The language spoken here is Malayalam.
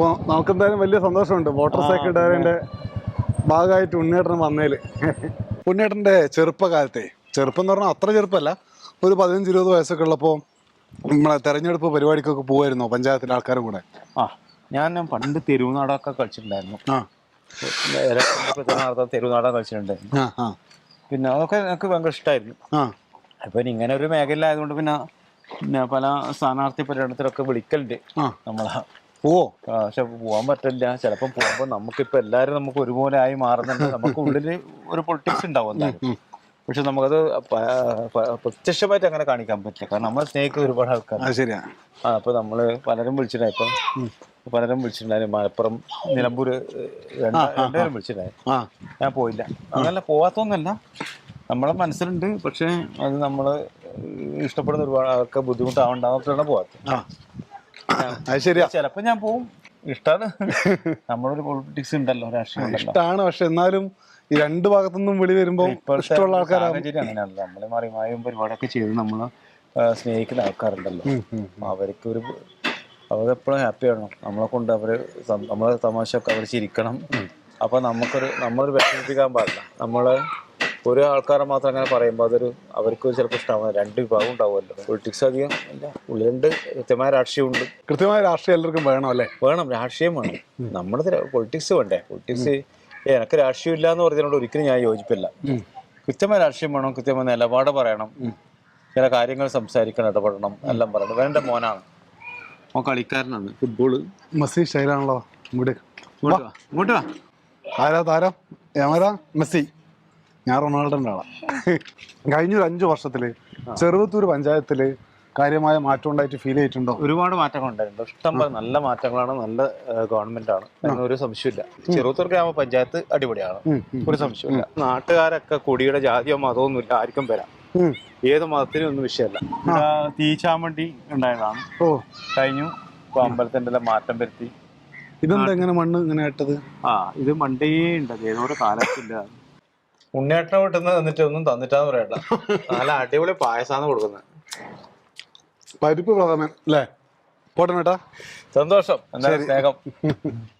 അപ്പോൾ നമുക്കെന്തായാലും വലിയ സന്തോഷമുണ്ട്. മോട്ടോർ സൈക്കിൾ ഡയറിന്റെ ഭാഗമായിട്ട് ഉണ്ണിയേട്ടൻ വന്നേൽ. ഉണ്ണിയേട്ടന്റെ ചെറുപ്പകാലത്തെ ചെറുപ്പം എന്ന് പറഞ്ഞാൽ അത്ര ചെറുപ്പമല്ല ഒരു പതിനഞ്ച് ഇരുപത് വയസ്സൊക്കെ ഉള്ളപ്പോൾ നമ്മളെ തെരഞ്ഞെടുപ്പ് പരിപാടിക്കൊക്കെ പോകുമായിരുന്നോ പഞ്ചായത്തിലെ ആൾക്കാരും കൂടെ. ആ ഞാൻ പണ്ട് തെരുവുനാടൊക്കെ കളിച്ചിട്ടുണ്ടായിരുന്നു. ആ. ഇലക്ഷനൊക്കെ നടത്താൻ തെരുവുനാടകം കളിച്ചിട്ടുണ്ടായിരുന്നു ആ ആ. പിന്നെ അതൊക്കെ എനിക്ക് ഭയങ്കര ഇഷ്ടമായിരുന്നു ആ. അപ്പൊ ഇങ്ങനെ ഒരു മേഖല ആയതുകൊണ്ട് പിന്നെ പിന്നെ പല സ്ഥാനാർത്ഥി പര്യടനത്തിലൊക്കെ വിളിക്കലുണ്ട് നമ്മളെ. ഓ ആ, പക്ഷെ പോവാൻ പറ്റില്ല. ചിലപ്പോൾ പോകുമ്പോൾ നമുക്കിപ്പോൾ എല്ലാരും നമുക്ക് ഒരുപോലെ ആയി മാറുന്നുണ്ട്. നമുക്ക് ഉള്ളിൽ ഒരു പൊളിറ്റിക്സ് ഉണ്ടാവും എന്തായാലും. പക്ഷെ നമുക്കത് പ്രത്യക്ഷമായിട്ട് അങ്ങനെ കാണിക്കാൻ പറ്റില്ല. കാരണം നമ്മളെ സ്നേഹിക്കുന്ന ഒരുപാട് ആൾക്കാർ ശരിയാ. ആ അപ്പൊ നമ്മൾ പലരും വിളിച്ചിട്ടുണ്ടായി. ഇപ്പം പലരും വിളിച്ചിട്ടുണ്ടായിരുന്നു മലപ്പുറം നിലമ്പൂര് രണ്ട- രണ്ടുപേരും വിളിച്ചിട്ടുണ്ടായി. ഞാൻ പോയില്ല. അങ്ങനെ പോവാത്തൊന്നല്ല. നമ്മളെ മനസ്സിലുണ്ട്. പക്ഷെ അത് നമ്മൾ ഇഷ്ടപ്പെടുന്ന ഒരുപാട് ആൾക്ക് ബുദ്ധിമുട്ടാവണ്ടാവുന്നതാണ് പോവാത്തത് അത് ശരിയാ. ചിലപ്പോ ഞാൻ പോവും. ഇഷ്ടാണ്. നമ്മളൊരു പൊളിറ്റിക്സ് ഉണ്ടല്ലോ രാഷ്ട്രീയം ഉണ്ടല്ലോ. ഇഷ്ടമാണ് പക്ഷെ എന്നാലും ഈ രണ്ട് ഭാഗത്തുനിന്നും വിളി വരുമ്പോ ഇപ്പോഴത്തെ ഇഷ്ടമുള്ള ആൾക്കാരാണ്. സാഹചര്യം അങ്ങനെയാണല്ലോ. നമ്മളെ മറിമായും പരിപാടിയൊക്കെ ചെയ്ത് നമ്മൾ ആ, സ്നേഹിക്കുന്ന ആൾക്കാരുണ്ടല്ലോ. അപ്പൊ അവർക്ക് ഒരു അവരെപ്പോഴും ഹാപ്പി ആവണം. നമ്മളെ കൊണ്ട് അവർ സം- നമ്മളെ ഒക്കെ അവർ ചിരിക്കണം. അപ്പൊ നമുക്കൊരു നമ്മളൊരു വിഷമിപ്പിക്കാൻ പാടില്ല. നമ്മൾ ഒരു ആൾക്കാരെ മാത്രം അങ്ങനെ പറയുമ്പോൾ അതൊരു അവർക്ക് ചിലപ്പോൾ ഇഷ്ടമാണ് രണ്ട് വിഭാഗം ഉണ്ടാവുമല്ലോ. പൊളിറ്റിക്സ് അധികം ഇല്ല. ഉള്ളിലുണ്ട്. കൃത്യമായ രാഷ്ട്രീയമുണ്ട്. കൃത്യമായ രാഷ്ട്രീയം എല്ലാവർക്കും വേണം അല്ലേ? വേണം. രാഷ്ട്രീയം വേണം. നമ്മുടെ പൊളിറ്റിക്സ് വേണ്ടേ? പൊളിറ്റിക്സ് എനക്ക് രാഷ്ട്രീയം ഇല്ല എന്ന് പറഞ്ഞതിനോട് ഒരിക്കലും ഞാൻ യോജിപ്പില്ല. കൃത്യമായ രാഷ്ട്രീയം വേണം. കൃത്യമായ നിലപാട് പറയണം. ചില കാര്യങ്ങൾ സംസാരിക്കണം ഇടപെടണം എല്ലാം പറയണം. വേണ്ട മോനാണ്. ഓ കളിക്കാരനാണ്. ഫുട്ബോൾ മെസ്സി സ്റ്റൈലാണല്ലോ ഇവിടെ ഇങ്ങോട്ട് ഇങ്ങോട്ട് വാ. ആരാ താരം? മെസ്സി. ഞാൻ റൊണാൾഡോന്റെ ആളാ. കഴിഞ്ഞൊരു അഞ്ചു വർഷത്തിൽ ചെറുവത്തൂർ പഞ്ചായത്തിൽ കാര്യമായ മാറ്റം ഉണ്ടായിട്ട് ഫീൽ ചെയ്തിട്ടുണ്ടോ? ഒരുപാട് മാറ്റങ്ങൾ ഉണ്ടായിട്ടുണ്ട്. ഇഷ്ടം പോലെ നല്ല മാറ്റങ്ങളാണ് നല്ല ഗവൺമെന്റ് ആണ്. എന്നൊരു ഒരു സംശയമില്ല ചെറുത്തൂർ ഗ്രാമപഞ്ചായത്ത് അടിപൊളിയാണ്. ഒരു സംശയമില്ല നാട്ടുകാരൊക്കെ കുടിയുടെ ജാതിയോ മതമോ ഒന്നുമില്ല ആർക്കും വരാം. ഏത് മതത്തിനും ഒന്നും വിഷയമല്ല. തീച്ചാമണ്ടി ഉണ്ടായതാണ്. ഓ. കഴിഞ്ഞു. ഇപ്പൊ അമ്പലത്തിന്റെ എല്ലാം മാറ്റം വരുത്തി. ഇതെന്താ ഇങ്ങനെ മണ്ണ് ഇങ്ങനെ ഇട്ടത്? ആ ഇത് മണ്ടേ ഉണ്ട് ഏതോ കാലത്തില്ല ഉണ്ണേട്ടനെ വീട്ടിൽ നിന്ന് എന്നിട്ട് ഒന്നും തന്നിട്ടാന്ന് പറയണ്ട. നല്ല അടിപൊളി പായസാന്ന് കൊടുക്കുന്നത്. പരിപ്പ് പ്രഥമൻ അല്ലേ? പോട്ടെ മേട്ടാ സന്തോഷം എന്താ സ്നേഹം.